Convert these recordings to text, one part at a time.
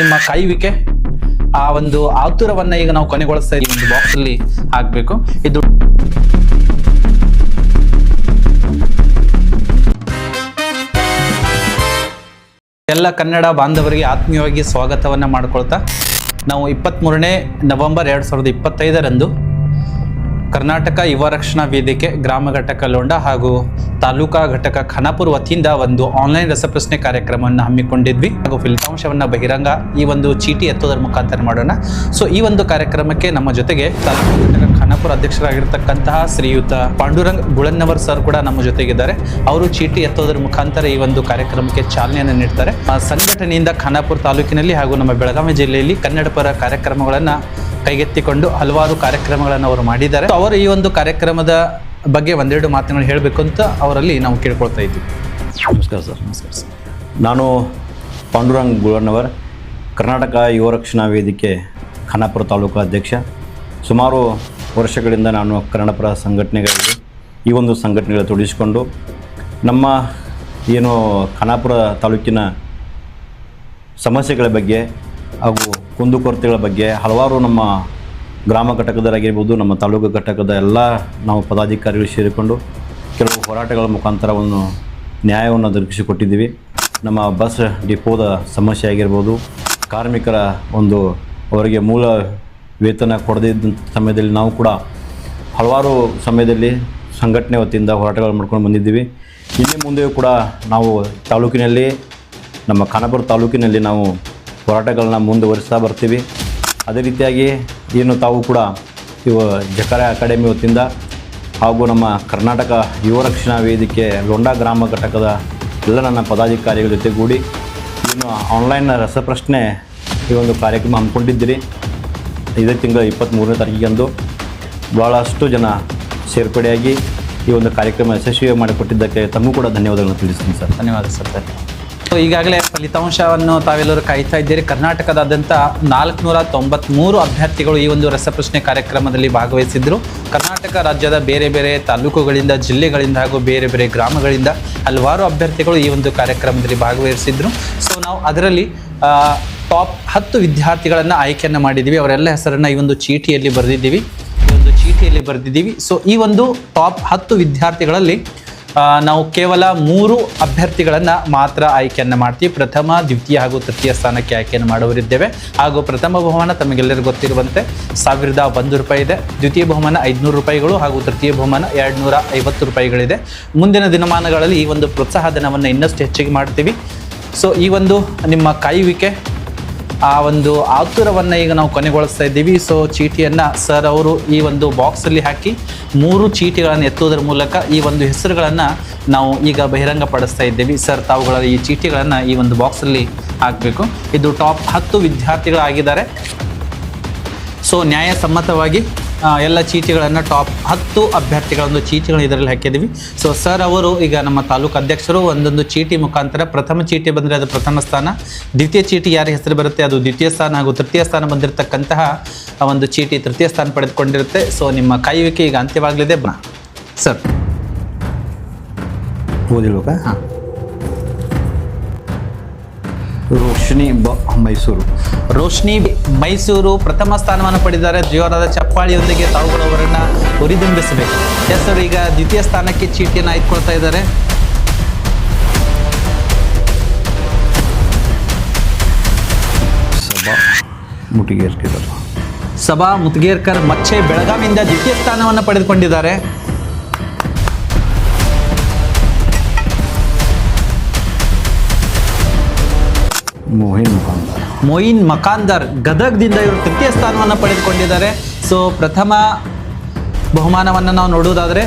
ನಿಮ್ಮ ಕಾಯುವಿಕೆ ಆ ಒಂದು ಆತುರವನ್ನ ಈಗ ನಾವು ಕೊನೆಗೊಳಿಸ್ತಾ ಈ ಒಂದು ಬಾಕ್ಸ್ ಅಲ್ಲಿ ಹಾಕ್ಬೇಕು. ಇದು ಎಲ್ಲ ಕನ್ನಡ ಬಾಂಧವರಿಗೆ ಆತ್ಮೀಯವಾಗಿ ಸ್ವಾಗತವನ್ನ ಮಾಡಿಕೊಳ್ತಾ, ನಾವು ಇಪ್ಪತ್ತ್ಮೂರನೇ ನವೆಂಬರ್ ಎರಡು ಸಾವಿರದ ಇಪ್ಪತ್ತೈದರಂದು ಕರ್ನಾಟಕ ಯುವ ರಕ್ಷಣಾ ವೇದಿಕೆ ಗ್ರಾಮ ಘಟಕ ಲೋಂಡ ಹಾಗೂ ತಾಲೂಕಾ ಘಟಕ ಖಾನಾಪುರ ವತಿಯಿಂದ ಒಂದು ಆನ್ಲೈನ್ ರಸಪ್ರಶ್ನೆ ಕಾರ್ಯಕ್ರಮವನ್ನು ಹಮ್ಮಿಕೊಂಡಿದ್ವಿ. ಹಾಗೂ ಫಲಿತಾಂಶವನ್ನು ಬಹಿರಂಗ ಈ ಒಂದು ಚೀಟಿ ಎತ್ತೋದರ ಮುಖಾಂತರ ಮಾಡೋಣ. ಸೊ, ಈ ಒಂದು ಕಾರ್ಯಕ್ರಮಕ್ಕೆ ನಮ್ಮ ಜೊತೆಗೆ ತಾಲೂಕು ಘಟಕ ಖಾನಾಪುರ ಅಧ್ಯಕ್ಷರಾಗಿರ್ತಕ್ಕಂತಹ ಶ್ರೀಯುತ ಪಾಂಡುರಂಗ್ ಗುಳನ್ನವರ್ ಸರ್ ಕೂಡ ನಮ್ಮ ಜೊತೆಗಿದ್ದಾರೆ. ಅವರು ಚೀಟಿ ಎತ್ತೋದರ ಮುಖಾಂತರ ಈ ಒಂದು ಕಾರ್ಯಕ್ರಮಕ್ಕೆ ಚಾಲನೆಯನ್ನು ನೀಡ್ತಾರೆ. ಸಂಘಟನೆಯಿಂದ ಖಾನಾಪುರ ತಾಲೂಕಿನಲ್ಲಿ ಹಾಗೂ ನಮ್ಮ ಬೆಳಗಾವಿ ಜಿಲ್ಲೆಯಲ್ಲಿ ಕನ್ನಡ ಪರ ಕಾರ್ಯಕ್ರಮಗಳನ್ನ ಕೈಗೆತ್ತಿಕೊಂಡು ಹಲವಾರು ಕಾರ್ಯಕ್ರಮಗಳನ್ನು ಅವರು ಮಾಡಿದ್ದಾರೆ. ಅವರು ಈ ಒಂದು ಕಾರ್ಯಕ್ರಮದ ಬಗ್ಗೆ ಒಂದೆರಡು ಮಾತುಗಳು ಹೇಳಬೇಕು ಅಂತ ಅವರಲ್ಲಿ ನಾವು ಕೇಳ್ಕೊಳ್ತಾ ಇದ್ದೀವಿ. ನಮಸ್ಕಾರ ಸರ್. ನಮಸ್ಕಾರ ಸರ್ ನಾನು ಪಾಂಡುರಂಗ್ ಗುಳಣ್ಣವರ್ ಕರ್ನಾಟಕ ಯುವ ರಕ್ಷಣಾ ವೇದಿಕೆ ಖಾನಾಪುರ ತಾಲೂಕು ಅಧ್ಯಕ್ಷ. ಸುಮಾರು ವರ್ಷಗಳಿಂದ ನಾನು ಕನ್ನಡಪರ ಸಂಘಟನೆಗಳಲ್ಲಿ ಈ ಒಂದು ಸಂಘಟನೆಗಳಲ್ಲಿ ತೊಡಗಿಸಿಕೊಂಡು ನಮ್ಮ ಏನು ಖಾನಾಪುರ ತಾಲೂಕಿನ ಸಮಸ್ಯೆಗಳ ಬಗ್ಗೆ ಹಾಗೂ ಕುಂದುಕೊರತೆಗಳ ಬಗ್ಗೆ ಹಲವಾರು ನಮ್ಮ ಗ್ರಾಮ ಘಟಕದರಾಗಿರ್ಬೋದು, ನಮ್ಮ ತಾಲೂಕು ಘಟಕದ ಎಲ್ಲ ನಾವು ಪದಾಧಿಕಾರಿಗಳು ಸೇರಿಕೊಂಡು ಕೆಲವು ಹೋರಾಟಗಳ ಮುಖಾಂತರವನ್ನು ನ್ಯಾಯವನ್ನು ದೊರಕಿಸಿಕೊಟ್ಟಿದ್ದೀವಿ. ನಮ್ಮ ಬಸ್ ಡಿಪೋದ ಸಮಸ್ಯೆ ಆಗಿರ್ಬೋದು, ಕಾರ್ಮಿಕರ ಒಂದು ಅವರಿಗೆ ಮೂಲ ವೇತನ ಕೊಡದಿದ್ದ ಸಮಯದಲ್ಲಿ ನಾವು ಕೂಡ ಹಲವಾರು ಸಮಯದಲ್ಲಿ ಸಂಘಟನೆ ವತಿಯಿಂದ ಹೋರಾಟಗಳು ಮಾಡ್ಕೊಂಡು ಬಂದಿದ್ದೀವಿ. ಇನ್ನು ಮುಂದೆಯೂ ಕೂಡ ನಾವು ತಾಲೂಕಿನಲ್ಲಿ, ನಮ್ಮ ಖಾನಾಪುರ ತಾಲೂಕಿನಲ್ಲಿ ನಾವು ಹೋರಾಟಗಳನ್ನ ಮುಂದುವರಿಸ್ತಾ ಬರ್ತೀವಿ. ಅದೇ ರೀತಿಯಾಗಿ ಏನು ತಾವು ಕೂಡ ಇವ ಜಕರೆ ಅಕಾಡೆಮಿ ವತಿಯಿಂದ ಹಾಗೂ ನಮ್ಮ ಕರ್ನಾಟಕ ಯುವ ರಕ್ಷಣಾ ವೇದಿಕೆ ಲೊಂಡಾ ಗ್ರಾಮ ಘಟಕದ ಎಲ್ಲ ನನ್ನ ಪದಾಧಿಕಾರಿಗಳ ಜೊತೆಗೂಡಿ ಏನು ಆನ್ಲೈನ್ ರಸಪ್ರಶ್ನೆ ಈ ಒಂದು ಕಾರ್ಯಕ್ರಮ ಹಮ್ಮಿಕೊಂಡಿದ್ದೀರಿ. ಇದೇ ತಿಂಗಳ ಇಪ್ಪತ್ತ್ಮೂರನೇ ತಾರೀಕಿಗೆಂದು ಭಾಳಷ್ಟು ಜನ ಸೇರ್ಪಡೆಯಾಗಿ ಈ ಒಂದು ಕಾರ್ಯಕ್ರಮ ಯಶಸ್ವಿ ಮಾಡಿಕೊಟ್ಟಿದ್ದಕ್ಕೆ ತಮಗೂ ಕೂಡ ಧನ್ಯವಾದಗಳನ್ನು ತಿಳಿಸ್ತೀನಿ ಸರ್. ಧನ್ಯವಾದ ಸರ್ ಸೊ ಈಗಾಗಲೇ ಫಲಿತಾಂಶವನ್ನು ತಾವೆಲ್ಲರೂ ಕಾಯ್ತಾ ಇದ್ದೀರಿ. ಕರ್ನಾಟಕದಾದ್ಯಂತ ನಾಲ್ಕುನೂರ ತೊಂಬತ್ಮೂರು ಅಭ್ಯರ್ಥಿಗಳು ಈ ಒಂದು ರಸಪ್ರಶ್ನೆ ಕಾರ್ಯಕ್ರಮದಲ್ಲಿ ಭಾಗವಹಿಸಿದ್ರು. ಕರ್ನಾಟಕ ರಾಜ್ಯದ ಬೇರೆ ಬೇರೆ ತಾಲೂಕುಗಳಿಂದ, ಜಿಲ್ಲೆಗಳಿಂದ ಹಾಗೂ ಬೇರೆ ಬೇರೆ ಗ್ರಾಮಗಳಿಂದ ಹಲವಾರು ಅಭ್ಯರ್ಥಿಗಳು ಈ ಒಂದು ಕಾರ್ಯಕ್ರಮದಲ್ಲಿ ಭಾಗವಹಿಸಿದ್ರು. ಸೊ ನಾವು ಅದರಲ್ಲಿ ಟಾಪ್ ಹತ್ತು ವಿದ್ಯಾರ್ಥಿಗಳನ್ನು ಆಯ್ಕೆಯನ್ನು ಮಾಡಿದ್ದೀವಿ. ಅವರೆಲ್ಲ ಹೆಸರನ್ನು ಈ ಒಂದು ಚೀಟಿಯಲ್ಲಿ ಬರೆದಿದ್ದೀವಿ. ಈ ಒಂದು ಚೀಟಿಯಲ್ಲಿ ಬರೆದಿದ್ದೀವಿ. ಸೊ ಈ ಒಂದು ಟಾಪ್ ಹತ್ತು ವಿದ್ಯಾರ್ಥಿಗಳಲ್ಲಿ ನಾವು ಕೇವಲ ಮೂರು ಅಭ್ಯರ್ಥಿಗಳನ್ನು ಮಾತ್ರ ಆಯ್ಕೆಯನ್ನು ಮಾಡ್ತೀವಿ. ಪ್ರಥಮ, ದ್ವಿತೀಯ ಹಾಗೂ ತೃತೀಯ ಸ್ಥಾನಕ್ಕೆ ಆಯ್ಕೆಯನ್ನು ಮಾಡುವರಿದ್ದೇವೆ ಹಾಗೂ ಪ್ರಥಮ ಬಹುಮಾನ ತಮಗೆಲ್ಲರಿಗೂ ಗೊತ್ತಿರುವಂತೆ ಸಾವಿರದ ಒಂದು ರೂಪಾಯಿ ಇದೆ. ದ್ವಿತೀಯ ಬಹುಮಾನ ಐದುನೂರು ರೂಪಾಯಿಗಳು ಹಾಗೂ ತೃತೀಯ ಬಹುಮಾನ ಎರಡು ನೂರ ಐವತ್ತು ರೂಪಾಯಿಗಳಿದೆ. ಮುಂದಿನ ದಿನಮಾನಗಳಲ್ಲಿ ಈ ಒಂದು ಪ್ರೋತ್ಸಾಹ ಧನವನ್ನು ಇನ್ನಷ್ಟು ಹೆಚ್ಚಿಗೆ ಮಾಡ್ತೀವಿ. ಸೊ ಈ ಒಂದು ನಿಮ್ಮ ಕಾಯುವಿಕೆ ಆ ಒಂದು ಆತುರವನ್ನು ಈಗ ನಾವು ಕೊನೆಗೊಳಿಸ್ತಾ ಇದ್ದೀವಿ. ಸೊ ಚೀಟಿಯನ್ನು ಸರ್ ಅವರು ಈ ಒಂದು ಬಾಕ್ಸಲ್ಲಿ ಹಾಕಿ ಮೂರು ಚೀಟಿಗಳನ್ನು ಎತ್ತುವುದರ ಮೂಲಕ ಈ ಒಂದು ಹೆಸರುಗಳನ್ನು ನಾವು ಈಗ ಬಹಿರಂಗಪಡಿಸ್ತಾ ಇದ್ದೀವಿ. ಸರ್ ತಾವುಗಳ ಈ ಚೀಟಿಗಳನ್ನು ಈ ಒಂದು ಬಾಕ್ಸಲ್ಲಿ ಹಾಕಬೇಕು. ಇದು ಟಾಪ್ ಹತ್ತು ವಿದ್ಯಾರ್ಥಿಗಳಾಗಿದ್ದಾರೆ. ಸೊ ನ್ಯಾಯಸಮ್ಮತವಾಗಿ ಎಲ್ಲ ಚೀಟಿಗಳನ್ನು ಟಾಪ್ ಹತ್ತು ಅಭ್ಯರ್ಥಿಗಳ ಒಂದು ಚೀಟಿಗಳನ್ನು ಇದರಲ್ಲಿ ಹಾಕಿದ್ದೀವಿ. ಸೊ ಸರ್ ಅವರು ಈಗ ನಮ್ಮ ತಾಲೂಕು ಅಧ್ಯಕ್ಷರು ಒಂದೊಂದು ಚೀಟಿ ಮುಖಾಂತರ ಪ್ರಥಮ ಚೀಟಿ ಬಂದರೆ ಅದು ಪ್ರಥಮ ಸ್ಥಾನ ದ್ವಿತೀಯ ಚೀಟಿ ಯಾರ ಹೆಸರು ಬರುತ್ತೆ ಅದು ದ್ವಿತೀಯ ಸ್ಥಾನ ಹಾಗೂ ತೃತೀಯ ಸ್ಥಾನ ಬಂದಿರತಕ್ಕಂತಹ ಆ ಒಂದು ಚೀಟಿ ತೃತೀಯ ಸ್ಥಾನ ಪಡೆದುಕೊಂಡಿರುತ್ತೆ. ಸೊ ನಿಮ್ಮ ಕಾಯುವಿಕೆ ಈಗ ಅಂತ್ಯವಾಗಲಿದೆ. ಬಾ. ಸರ್ ಓದಿಲ್ವಾ? ಹಾಂ. ರೋಶಿನಿ ಬ ಮೈಸೂರು. ರೋಶ್ನಿ ಮೈಸೂರು ಪ್ರಥಮ ಸ್ಥಾನವನ್ನು ಪಡೆದಿದ್ದಾರೆ. ಜೋರಾದ ಚಪ್ಪಾಳಿಯೊಂದಿಗೆ ತಾವುಗಳು ಅವರನ್ನು ಹುರಿದುಂಬಿಸಬೇಕು. ಎಸ್ ಸರ್ ಈಗ ದ್ವಿತೀಯ ಸ್ಥಾನಕ್ಕೆ ಚೀಟಿಯನ್ನು ಆಯ್ದುಕೊಳ್ತಾ ಇದ್ದಾರೆ. ಸಭಾ ಮುಟಿಗೇರ್ಕಿದ್ದಾರೆ ಸಭಾ ಮುತ್ಗೇರ್ಕರ್ ಮಚ್ಚೆ ಬೆಳಗಾವಿಯಿಂದ ದ್ವಿತೀಯ ಸ್ಥಾನವನ್ನು ಪಡೆದುಕೊಂಡಿದ್ದಾರೆ. ಮೋಹಿನ್ ಮಕಾಂದರ್ ಮೊಯಿನ್ ಮಕಾಂದರ್ ಗದಗದಿಂದ ಇವರು ತೃತೀಯ ಸ್ಥಾನವನ್ನು ಪಡೆದುಕೊಂಡಿದ್ದಾರೆ. ಸೊ ಪ್ರಥಮ ಬಹುಮಾನವನ್ನು ನಾವು ನೋಡುವುದಾದರೆ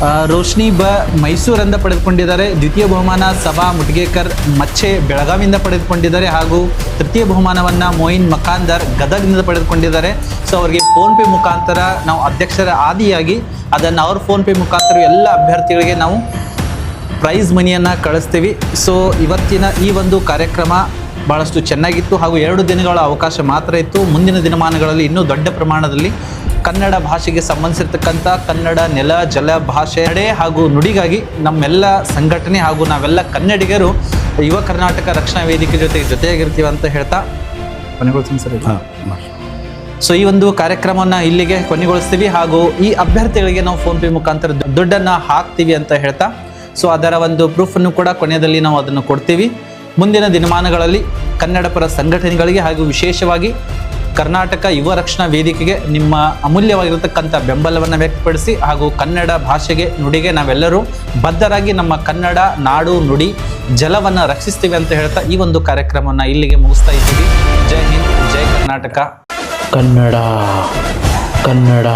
ಆ, ರೋಶ್ನಿ ಬ ಮೈಸೂರಿಂದ ಪಡೆದುಕೊಂಡಿದ್ದಾರೆ. ದ್ವಿತೀಯ ಬಹುಮಾನ ಸಭಾ ಮುಟ್ಗೇಕರ್ ಮಚ್ಚೆ ಬೆಳಗಾವಿಯಿಂದ ಪಡೆದುಕೊಂಡಿದ್ದಾರೆ. ಹಾಗೂ ತೃತೀಯ ಬಹುಮಾನವನ್ನು ಮೊಯಿನ್ ಮಕಾಂದರ್ ಗದಗ್ನಿಂದ ಪಡೆದುಕೊಂಡಿದ್ದಾರೆ. ಸೊ ಅವರಿಗೆ ಫೋನ್ಪೇ ಮುಖಾಂತರ ನಾವು ಅಧ್ಯಕ್ಷರ ಆದಿಯಾಗಿ ಅದನ್ನು ಅವ್ರ ಫೋನ್ಪೇ ಮುಖಾಂತರ ಎಲ್ಲ ಅಭ್ಯರ್ಥಿಗಳಿಗೆ ನಾವು ಪ್ರೈಸ್ ಮನಿಯನ್ನು ಕಳಿಸ್ತೀವಿ. ಸೊ ಇವತ್ತಿನ ಈ ಒಂದು ಕಾರ್ಯಕ್ರಮ ಭಾಳಷ್ಟು ಚೆನ್ನಾಗಿತ್ತು. ಹಾಗೂ ಎರಡು ದಿನಗಳ ಅವಕಾಶ ಮಾತ್ರ ಇತ್ತು. ಮುಂದಿನ ದಿನಮಾನಗಳಲ್ಲಿ ಇನ್ನೂ ದೊಡ್ಡ ಪ್ರಮಾಣದಲ್ಲಿ ಕನ್ನಡ ಭಾಷೆಗೆ ಸಂಬಂಧಿಸಿರ್ತಕ್ಕಂಥ ಕನ್ನಡ ನೆಲ ಜಲ ಭಾಷೆ ನಡೆ ಹಾಗೂ ನುಡಿಗಾಗಿ ನಮ್ಮೆಲ್ಲ ಸಂಘಟನೆ ಹಾಗೂ ನಾವೆಲ್ಲ ಕನ್ನಡಿಗರು ಯುವ ಕರ್ನಾಟಕ ರಕ್ಷಣಾ ವೇದಿಕೆ ಜೊತೆಗೆ ಜೊತೆಯಾಗಿರ್ತೀವಿ ಅಂತ ಹೇಳ್ತಾ ಕೊನೆಗೊಳಿಸ್ತೀನಿ ಸರ್ ಸೊ ಈ ಒಂದು ಕಾರ್ಯಕ್ರಮವನ್ನು ಇಲ್ಲಿಗೆ ಕೊನೆಗೊಳಿಸ್ತೀವಿ. ಹಾಗೂ ಈ ಅಭ್ಯರ್ಥಿಗಳಿಗೆ ನಾವು ಫೋನ್ಪೇ ಮುಖಾಂತರ ದುಡ್ಡನ್ನ ಹಾಕ್ತೀವಿ ಅಂತ ಹೇಳ್ತಾ ಸೊ ಅದರ ಒಂದು ಪ್ರೂಫನ್ನು ಕೂಡ ಕೊನೆಯಲ್ಲಿ ನಾವು ಅದನ್ನು ಕೊಡ್ತೀವಿ. ಮುಂದಿನ ದಿನಮಾನಗಳಲ್ಲಿ ಕನ್ನಡ ಪರ ಸಂಘಟನೆಗಳಿಗೆ ಹಾಗೂ ವಿಶೇಷವಾಗಿ ಕರ್ನಾಟಕ ಯುವ ರಕ್ಷಣಾ ವೇದಿಕೆಗೆ ನಿಮ್ಮ ಅಮೂಲ್ಯವಾಗಿರತಕ್ಕಂಥ ಬೆಂಬಲವನ್ನು ವ್ಯಕ್ತಪಡಿಸಿ ಹಾಗೂ ಕನ್ನಡ ಭಾಷೆಗೆ ನುಡಿಗೆ ನಾವೆಲ್ಲರೂ ಬದ್ಧರಾಗಿ ನಮ್ಮ ಕನ್ನಡ, ನಾಡು, ನುಡಿ, ಜಲವನ್ನು ರಕ್ಷಿಸ್ತೀವಿ ಅಂತ ಹೇಳ್ತಾ ಈ ಒಂದು ಕಾರ್ಯಕ್ರಮವನ್ನು ಇಲ್ಲಿಗೆ ಮುಗಿಸ್ತಾ ಇದ್ದೀವಿ. ಜೈ ಹಿಂದ್, ಜೈ ಕರ್ನಾಟಕ. ಕನ್ನಡ ಕನ್ನಡ.